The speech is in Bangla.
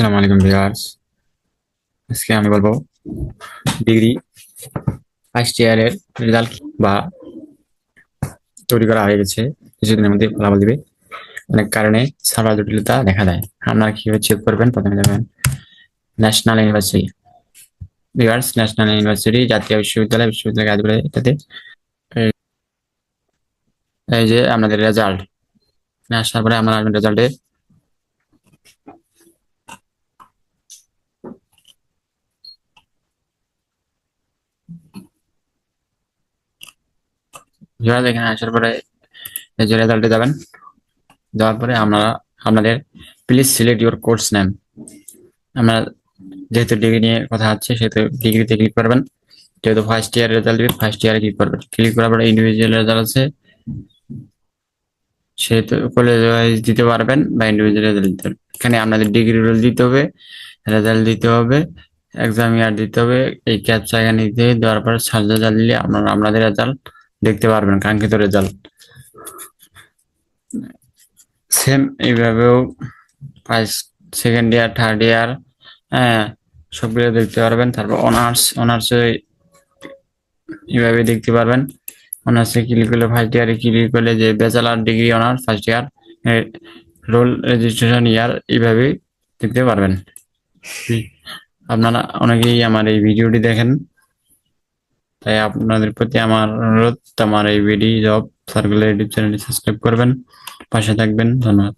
আসসালামু আলাইকুম ভিউয়ার্স। আজকে আমি বলব ডিগ্রি ফার্স্ট ইয়ারের রেজাল্ট বা তৈরি করা হয়ে গেছে। কিছুদিনের মধ্যে ফলাফল দিবে। অনেক কারণে সার্ভার জটিলতা দেখা দেয়। আপনারা কীভাবে চেক করবেন? প্রথমে যাবেন national university viewers national university জাতীয় বিশ্ববিদ্যালয় বিশ্ববিদ্যালয় কাজগুলো এটাতে, এই- যে আপনাদের রেজাল্ট আসার পরে আমরা রেজাল্টে ভিউয়ার্স এখানে আসার পরে এই যে রেজাল্টে যাবেন যাওয়ার পরে আপনারা, আপনাদের please select your course name আমরা যেহেতু ডিগ্রি নিয়ে কথা হচ্ছে, সেহেতু ডিগ্রিতে ক্লিক করবেন। যেহেতু ফার্স্ট ইয়ার রেজাল্ট দিবে ফার্স্ট ইয়ারে ক্লিক করবেন। ক্লিক করার পরে ইন্ডিভিজুয়াল রেজাল্ট আছে, সেহেতু কলেজ ওয়াইজ দিতে পারবেন বা ইন্ডিভিজুয়াল রেজাল্ট দিতে পারবেন। এখানে আপনাদের ডিগ্রি রোল দিতে হবে রেজাল্ট দিতে হবে এক্সাম ইয়ার দিতে হবে, এই ক্যাপচা এখানে দিতে হবে দেওয়ার পরে সার্চ রেজাল্ট দিলে আপনারা, আপনাদের রেজাল্ট দেখতে পারবেন কাঙ্ক্ষিত রেজাল্ট সেম এইভাবেও first second year third year হ্যাঁ সবগুলো দেখতে পারবেন। তারপর অনার্স অনার্সে এইভাবে দেখতে পারবেন। অনার্সে ক্লিক করলে ফার্স্ট ইয়ারে ক্লিক করলে যে bachelor degree honours first year roll registration year এইভাবে দেখতে পারবেন। আপনারা অনেকেই আমার এই ভিডিওটি দেখেন। তাই আপনাদের প্রতি আমার অনুরোধ আমার এই ভিডিও জব সার্কুলার ইউটিউব চ্যানেলটি সাবস্ক্রাইব করবেন, পাশে থাকবেন, ধন্যবাদ।